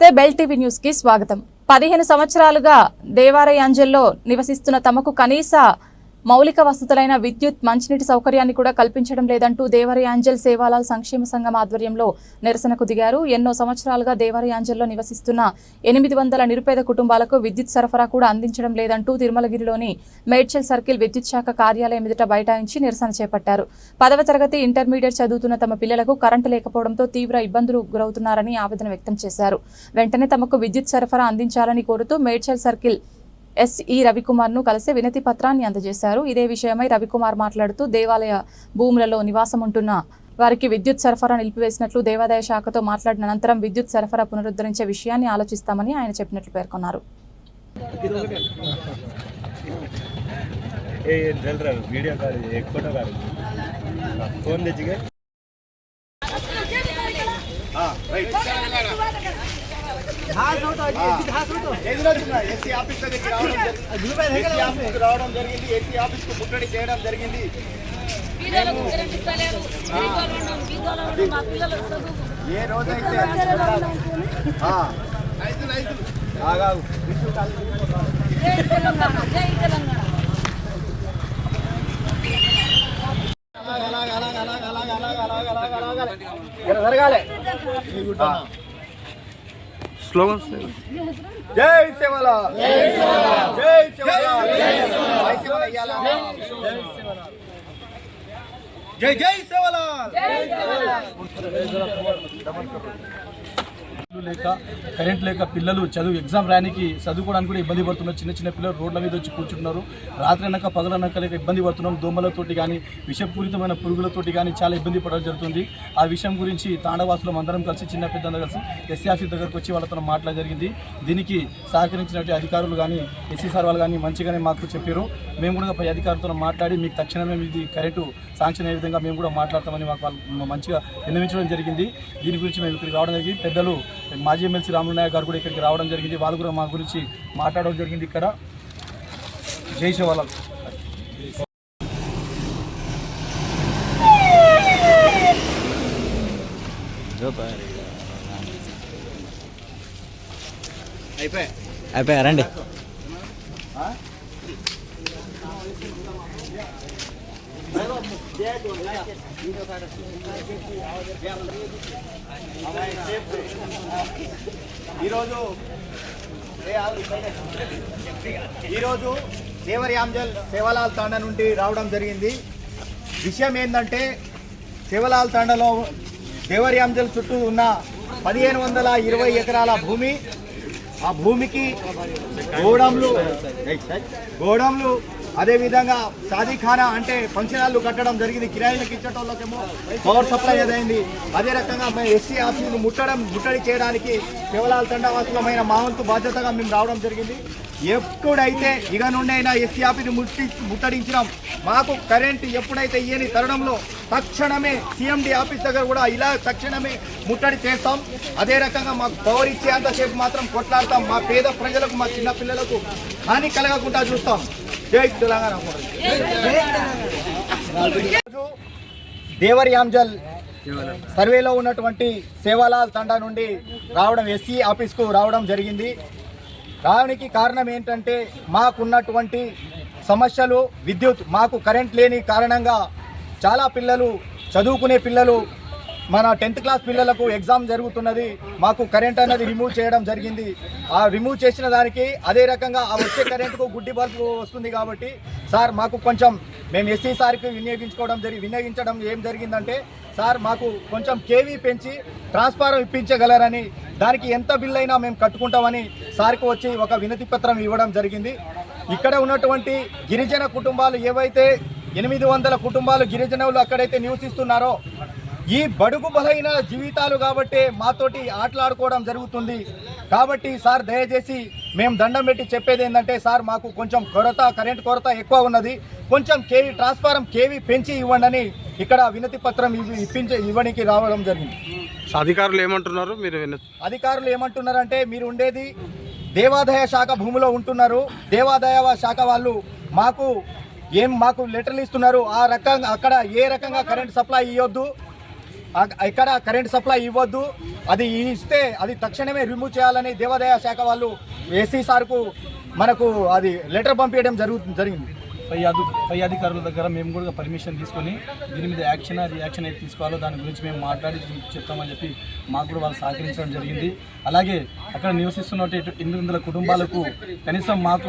నమస్తే bell TV న్యూస్కి స్వాగతం. పదిహేను సంవత్సరాలుగా దేవాలయ అంజల్లో నివసిస్తున్న తమకు కనీస మౌలిక వసతులైన విద్యుత్ మంచినీటి సౌకర్యాన్ని కూడా కల్పించడం లేదంటూ దేవరయాంజల్ సేవాలాల్ సంక్షేమ సంఘం ఆధ్వర్యంలో నిరసనకు దిగారు. ఎన్నో సంవత్సరాలుగా దేవరయాంజల్లో నివసిస్తున్న ఎనిమిది వందల నిరుపేద కుటుంబాలకు విద్యుత్ సరఫరా కూడా అందించడం లేదంటూ తిరుమలగిరిలోని మేడ్చల్ సర్కిల్ విద్యుత్ శాఖ కార్యాలయం ఎదుట బైఠాయించి నిరసన చేపట్టారు. పదవ తరగతి ఇంటర్మీడియట్ చదువుతున్న తమ పిల్లలకు కరెంటు లేకపోవడంతో తీవ్ర ఇబ్బందులు గురవుతున్నారని ఆవేదన వ్యక్తం చేశారు. వెంటనే తమకు విద్యుత్ సరఫరా అందించాలని కోరుతూ మేడ్చల్ సర్కిల్ ఎస్ఈ రవికుమార్ను కలిసి వినతి పత్రాన్ని అందజేశారు. ఇదే విషయమై రవికుమార్ మాట్లాడుతూ దేవాలయ భూములలో నివాసం ఉంటున్న వారికి విద్యుత్ సరఫరా నిలిపివేసినట్లు దేవాదాయ శాఖతో మాట్లాడిన అనంతరం విద్యుత్ సరఫరా పునరుద్ధరించే విషయాన్ని ఆలోచిస్తామని ఆయన చెప్పినట్లు పేర్కొన్నారు. ఏ ఎస్సీ ఆఫీస్ రావడం జరిగింది. ఎస్సీ ఆఫీస్కి రావడం జరిగింది ఎస్సీ ఆఫీస్కు ముట్టడి చేయడం జరిగింది. పిల్లలకు కరెంట్ ఇస్తలేరు ఆగాగు. జై తెలంగాణ జై జై సేవల జై సేవల జై సేవల ఇయ్యాలా? జై జై సేవల ఇల్లు లేక కరెంట్ లేక పిల్లలు చదువు ఎగ్జామ్ రానికి చదువుకోవడానికి కూడా ఇబ్బంది పడుతున్నారు. చిన్న చిన్న పిల్లలు రోడ్ల మీద వచ్చి కూర్చుంటున్నారు. రాత్రి అనక పగలనక లేక ఇబ్బంది పడుతున్నాం. దోమలతోటి కానీ విషపూరితమైన పురుగులతోటి కానీ చాలా ఇబ్బంది పడడం జరుగుతుంది. ఆ విషయం గురించి తాండవాసులం అందరం కలిసి చిన్న పెద్దందరూ కలిసి ఎస్సీ ఆఫీస్ దగ్గరకు వచ్చి వాళ్ళతో మాట్లాడడం జరిగింది. దీనికి సహకరించినట్టు అధికారులు కానీ ఎస్సీ సార్ వాళ్ళు కానీ మంచిగానే మాకు చెప్పారు. మేము కూడా పై అధికారులతో మాట్లాడి మీకు తక్షణమే ఇది కరెంటు శాంక్షన్ అయ్యే విధంగా మేము కూడా మాట్లాడతామని మాకు వాళ్ళు మంచిగా విన్నవించడం జరిగింది. దీని గురించి మేము ఇక్కడికి రావడం జరిగింది. పెద్దలు మాజీ ఎమ్మెల్సీ రాములనాయ గారు కూడా ఇక్కడికి రావడం జరిగింది. వాళ్ళు కూడా మా గురించి మాట్లాడడం జరిగింది ఇక్కడ. జై శివాలాల్ అయిపోయా రండి. ఈరోజు ఈరోజు దేవరి ఆంజల్ సేవలాల్ తాండా నుండి రావడం జరిగింది. విషయం ఏంటంటే సేవలాల్ తాండాలో దేవరి చుట్టూ ఉన్న పదిహేను వందల ఇరవై ఎకరాల భూమి ఆ భూమికి గోడంలు గోడంలు అదేవిధంగా షాదీఖానా అంటే ఫంక్షన్ హాల్లు కట్టడం జరిగింది కిరాయిలకు ఇచ్చేటోళ్ళకేమో పవర్ సప్లై అదైంది అదే రకంగా మేము ఎస్సీ ఆఫీసులు ముట్టడం ముట్టడి చేయడానికి కేవలాల తండవాసులమైన మా వంతు బాధ్యతగా మేము రావడం జరిగింది. ఎప్పుడైతే ఇక నుండైనా ఎస్సీ ఆఫీని ముట్టి ముట్టడించినాం మాకు కరెంట్ ఎప్పుడైతే ఇయని తరుణంలో తక్షణమే సీఎండి ఆఫీస్ దగ్గర కూడా ఇలా తక్షణమే ముట్టడి చేస్తాం. అదే రకంగా మాకు పవర్ ఇచ్చేంతసేపు మాత్రం కొట్లాడతాం. మా పేద ప్రజలకు మా చిన్నపిల్లలకు హాని కలగకుండా చూస్తాం. జై తెలంగాణ ఈరోజు దేవరి ఆంజల్ సర్వేలో ఉన్నటువంటి సేవాలాల్ తండా నుండి రావడం ఎస్సీ ఆఫీస్కు రావడం జరిగింది. రావడానికి కారణం ఏంటంటే మాకున్నటువంటి సమస్యలు విద్యుత్ మాకు కరెంట్ లేని కారణంగా చాలా పిల్లలు చదువుకునే పిల్లలు మన టెన్త్ క్లాస్ పిల్లలకు ఎగ్జామ్ జరుగుతున్నది మాకు కరెంట్ అనేది రిమూవ్ చేయడం జరిగింది. ఆ రిమూవ్ చేసిన దానికి అదే రకంగా ఆ వచ్చే కరెంటుకు గుడ్డి బల్బు వస్తుంది కాబట్టి సార్ మాకు కొంచెం మేము ఎస్సీ సార్కి వినియోగించుకోవడం జరిగి వినియోగించడం ఏం జరిగిందంటే సార్ మాకు కొంచెం కేవీ పెంచి ట్రాన్స్ఫారం ఇప్పించగలరని దానికి ఎంత బిల్ అయినా మేము కట్టుకుంటామని సార్కి వచ్చి ఒక వినతి పత్రం ఇవ్వడం జరిగింది. ఇక్కడ ఉన్నటువంటి గిరిజన కుటుంబాలు ఏవైతే ఎనిమిది వందల కుటుంబాలు గిరిజనులు అక్కడైతే నివసిస్తున్నారో ఈ బడుగు బలైన జీవితాలు కాబట్టి మాతోటి ఆటలాడుకోవడం జరుగుతుంది. కాబట్టి సార్ దయచేసి మేము దండం పెట్టి చెప్పేది ఏంటంటే సార్ మాకు కొంచెం కొరత కరెంట్ కొరత ఎక్కువ ఉన్నది. కొంచెం కేవీ ట్రాన్స్ఫారం కేవీ పెంచి ఇవ్వండి అని ఇక్కడ వినతి పత్రం ఇప్పించే ఇవ్వడానికి రావడం జరిగింది. అధికారులు ఏమంటున్నారు? మీరు అధికారులు ఏమంటున్నారంటే మీరు ఉండేది దేవాదాయ శాఖ భూమిలో ఉంటున్నారు. దేవాదాయ శాఖ వాళ్ళు మాకు ఏం మాకు లెటర్లు ఇస్తున్నారు. ఆ రకంగా అక్కడ ఏ రకంగా కరెంట్ సప్లై ఇవ్వద్దు. ఎక్కడ ఇక్కడ కరెంట్ సప్లై ఇవ్వద్దు. అది ఇస్తే అది తక్షణమే రిమూవ్ చేయాలని దేవాదాయ శాఖ వాళ్ళు ఏసీ సార్కు మనకు అది లెటర్ పంపించడం జరుగు జరిగింది. పై అధి పై అధికారుల దగ్గర మేము కూడా పర్మిషన్ తీసుకొని దీని మీద యాక్షన్ రియాక్షన్ అయితే తీసుకోవాలో దాని గురించి మేము మాట్లాడి చెప్తామని చెప్పి మాకు కూడా వాళ్ళు సహకరించడం జరిగింది. అలాగే అక్కడ నివసిస్తున్న ఎనిమిది వందల కుటుంబాలకు కనీసం మాకు